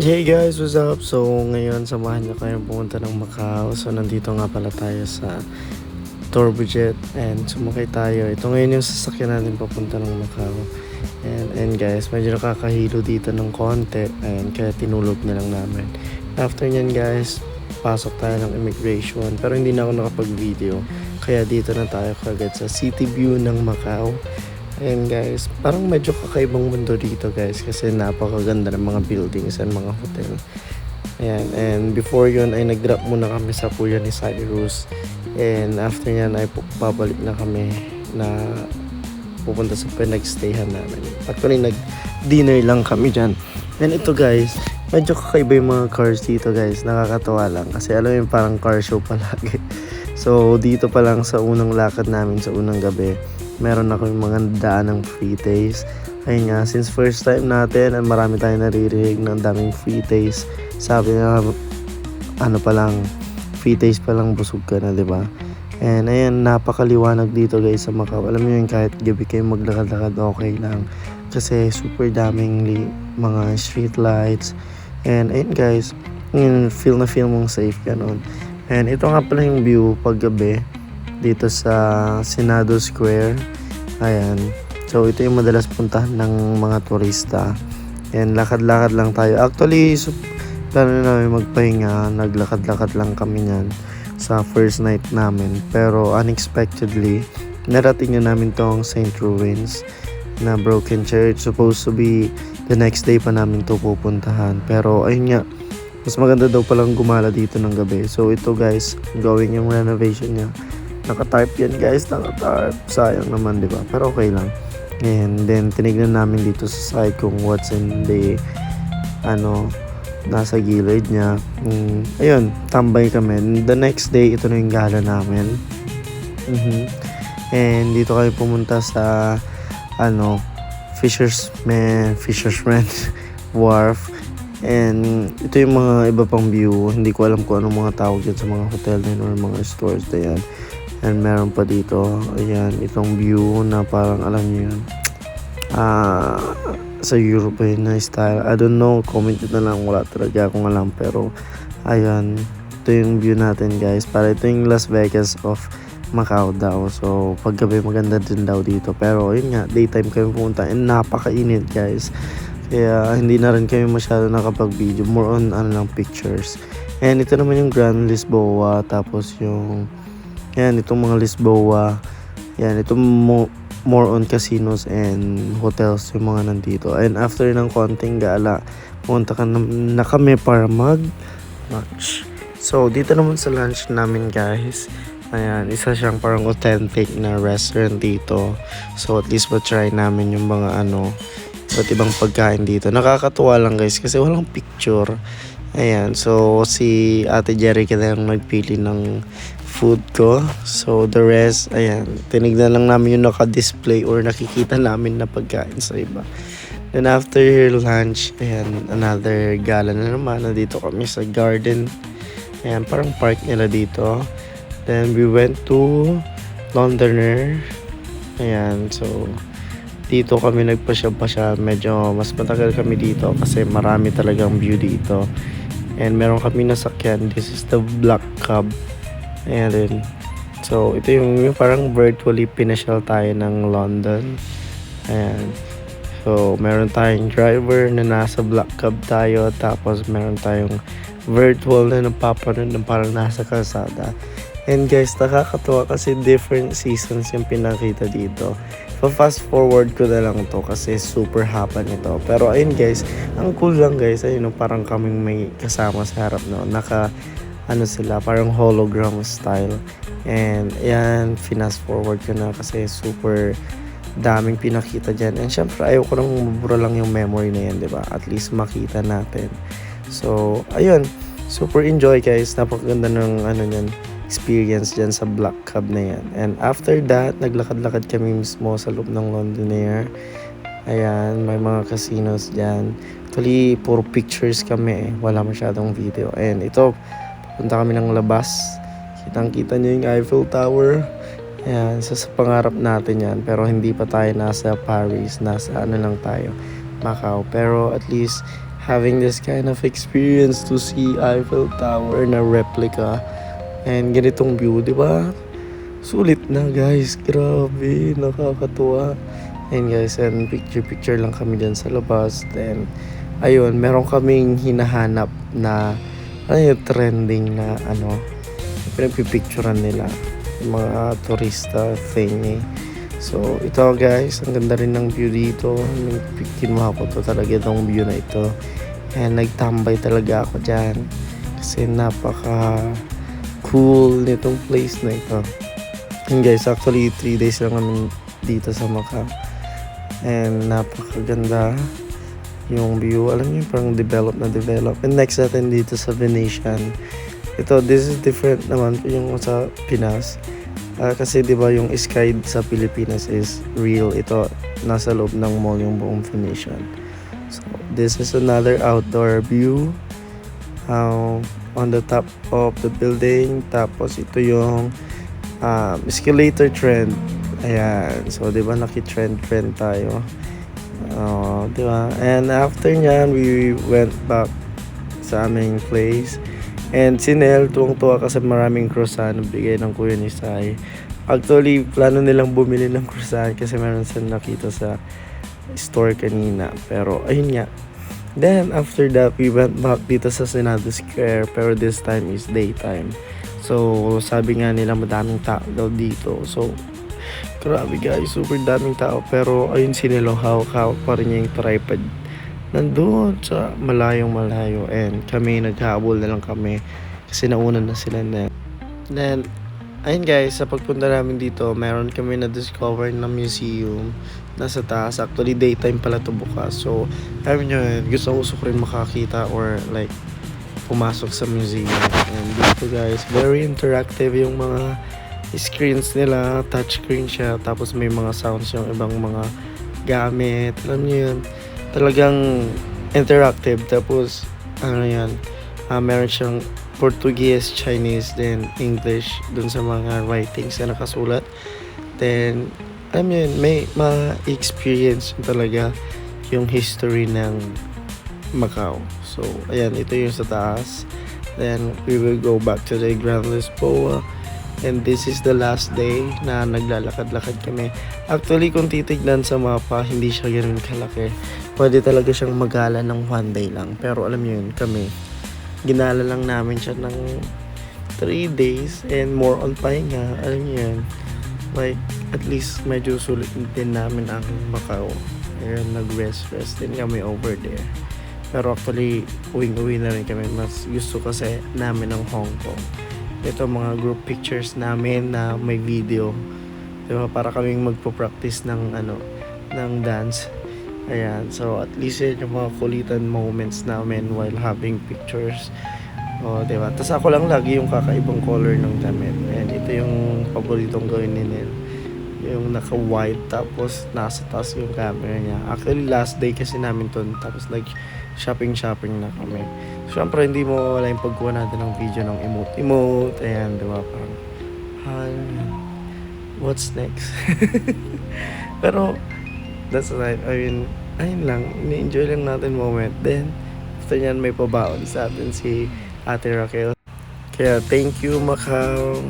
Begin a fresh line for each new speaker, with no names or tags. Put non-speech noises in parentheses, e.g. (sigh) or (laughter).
Hey guys, what's up? So ngayon samahan niyo kayong pumunta ng Macau. So nandito nga pala tayo sa Turbojet and sumakay tayo. Ito ngayon yung sasakyan natin papunta ng Macau. And, and guys, medyo nakakahilo dito ng konti. And kaya tinulog na lang namin. After nyan guys, pasok tayo ng immigration. Pero hindi na ako nakapag-video. Kaya dito na tayo kagad sa city view ng Macau. Ayan guys, parang medyo kakaibang mundo dito guys kasi napakaganda ng mga buildings and mga hotel. Ayan, and before yun ay nag-drop muna kami sa kuya ni Cyrus. And after yan ay babalik na kami na pupunta sa pinag-stayhan namin. Actually, nag-dinner lang kami dyan. And ito guys, medyo kakaiba yung mga cars dito guys. Nakakatawa lang kasi alam yung parang car show palagi. (laughs) So, dito pa lang sa unang lakad namin sa unang gabi, meron ako yung mga daan ng free taste. Ayun nga, since first time natin, at marami tayong naririnig ng daming free taste. Sabi nga, ano pa lang, free taste pa lang busog ka na, di ba? And ayan, napakaliwanag dito guys sa Macau. Alam niyo yun, kahit gabi kayo maglakad-lakad, okay lang. Kasi super daming li- mga street lights. And ayun guys, yun, feel na feel mong safe ganun. And ito nga pala yung view pag gabi dito sa Senado Square. Ayan. So ito yung madalas puntahan ng mga turista. And lakad-lakad lang tayo. Actually, so, plano na namin magpahinga. Naglakad-lakad lang kami niyan sa first night namin. Pero unexpectedly, narating na namin tong St. Ruins na broken church. Supposed to be the next day pa namin to pupuntahan. Pero ayun nga, mas maganda daw palang gumala dito ng gabi. So ito guys, going yung renovation niya. Naka-tarp yan guys, naka-tarp. Sayang naman, di ba? Pero okay lang. And then, tinignan namin dito sa side kung what's in the, ano, nasa gilid niya. Mm, ayun, tambay kami. The next day, ito na yung gala namin. Mhm. And dito kami pumunta sa, ano, Fisherman, Fisherman (laughs) Wharf. And ito yung mga iba pang view. Hindi ko alam kung anong mga tawag yan sa mga hotel na yun or mga stores na yan. And meron pa dito, ayan, itong view na parang alam niyo yun. Ah, sa European na style. I don't know, comment na lang. Wala talaga akong alam. Pero, ayan, ito yung view natin guys. Para ito yung Las Vegas of Macau daw. So, paggabi maganda din daw dito. Pero, yun nga, daytime kami pumunta. And napakainit guys. Kaya, hindi na rin kami masyado nakapag-video. More on, ano lang, pictures. And ito naman yung Grand Lisboa. Tapos yung yan, itong mga Lisboa. Yan, itong mo, more on casinos and hotels yung mga nandito. And after ng konting gala, pumunta ka na, na kami para mag lunch. So, dito naman sa lunch namin guys. Ayan, isa siyang parang authentic na restaurant dito. So, at least ma-try namin yung mga ano, iba't ibang pagkain dito. Nakakatuwa lang guys kasi walang picture. Ayan, so si Ate Jerica na yung nagpili ng food ko. So the rest, ayan, tinignan lang namin yung naka-display or nakikita namin na pagkain sa iba. Then after lunch, ayan, another gala na naman. Nandito kami sa garden. Ayan, parang park nila dito. Then we went to Londoner. Ayan, so dito kami nagpasya-pasya. Medyo mas matagal kami dito kasi marami talagang view dito. And meron kami nasakyan. This is the Black Cab. Ayan din. So, ito yung, yung parang virtually pinasyal tayo ng London. Ayan. So, meron tayong driver na nasa Black Cab tayo. Tapos, meron tayong virtual na napapanood na parang nasa kalsada. And guys, nakakatuwa kasi different seasons yung pinakita dito. So, fast forward ko na lang to kasi super haba nito. Pero ayun guys, ang cool lang guys, ayun no, parang kaming may kasama sa harap no. Naka, ano sila, parang hologram style. And ayan, finast forward ko na kasi super daming pinakita dyan. And syempre, ayaw ko nang mabura lang yung memory na yan, ba? At least makita natin. So, ayun, super enjoy guys. Napakaganda ng ano yan, experience dyan sa Black Cab na yan. And after that, naglakad-lakad kami mismo sa loob ng Londonair. Ayan, may mga casinos dyan. Actually, puro pictures kami eh. Wala masyadong video. And ito, punta kami ng labas. Kitang-kita nyo yung Eiffel Tower. Ayan, sa, sa pangarap natin yan. Pero hindi pa tayo nasa Paris. Nasa ano lang tayo, Macau. Pero at least, having this kind of experience to see Eiffel Tower na replica and ganitong view, di ba? Sulit na guys, grabe, nakakatuwa. And guys, and picture-picture lang kami dyan sa labas. Then, ayun, meron kaming hinahanap na, ano yung trending na ano, pinagpipicturean nila. Yung mga turista thingy. So, ito guys, ang ganda rin ng view dito. Kinuha ko to talaga itong view na ito. And nagtambay talaga ako dyan. Kasi napaka cool nitong place na ito. And guys, actually 3 days lang kami dito sa Macau. And napakaganda yung view. Alam niyo, parang develop na develop. And next natin dito sa Venetian. Ito, this is different naman yung sa Pinas. Ah, kasi 'di ba yung sky sa Pilipinas is real. Ito nasa loob ng mall yung buong Venetian. So this is another outdoor view. Um, on the top of the building. Tapos ito yung um, escalator trend. Ayan. So 'di ba naki-trend trend tayo. Oh, 'di ba? And after nyan, we went back sa aming place. And si Nel, tuwang-tuwa kasi maraming croissant na bigay ng kuya ni Sai. Actually, plano nilang bumili ng croissant kasi meron silang nakita sa store kanina. Pero, ayun nga. Then, after that, we went back dito sa Senado Square. Pero this time is daytime. So, sabi nga nila madaming tao dito. So, grabe guys, super daming tao. Pero, ayun si Nelo, hawak-hawak pa rin yung tripod nandun sa malayong malayo. And kami naghabol na lang kami. Kasi nauna na sila na. Then ayun guys. Sa pagpunta namin dito meron kami na discover na museum nasa taas. Actually daytime pala to bukas. So nyo gusto gusto ko rin makakita or like pumasok sa museum. And dito guys very interactive yung mga screens nila touchscreen siya tapos may mga sounds yung ibang mga gamit. Alam niyo yun? Talagang interactive. Tapos ano yan ah, meron siyang Portuguese, Chinese, then English dun sa mga writings na nakasulat. Then alam mo yun, may ma-experience talaga yung history ng Macau. So ayan, ito yung sa taas. Then we will go back to the Grand Lisboa and this is the last day na naglalakad-lakad kami actually kung titignan sa mapa hindi siya ganun kalaki pwede talaga siyang magala ng one day lang. Pero alam niyo yun, kami, ginala lang namin siya ng 3 days and more on pahinga. Alam niyo yun, like, at least medyo sulit din namin ang Macau. Ayun, nag-rest-rest din kami over there. Pero actually, uwing-uwi na rin kami. Mas gusto kasi namin ng Hong Kong. Ito mga group pictures namin na may video. Diba? Para kaming magpo-practice ng ano, ng dance. Ayan, so at least yun yung mga kulitan moments namin while having pictures. O, di ba? Tapos ako lang lagi yung kakaibang color ng damit. And ito yung paboritong gawin ni Nel. Yung naka-white tapos nasa taas yung camera niya. Actually, last day kasi namin to. Tapos like, shopping-shopping na kami. Siyempre, hindi mo wala yung pagkuha natin ng video ng emote-emote. Ayan, di ba? Parang, hi, what's next? (laughs) Pero, that's life. I mean, ayun lang, ni-enjoy lang natin moment. Then, after nyan may pabaon sa atin si Ate Raquel. Kaya, thank you, Macau.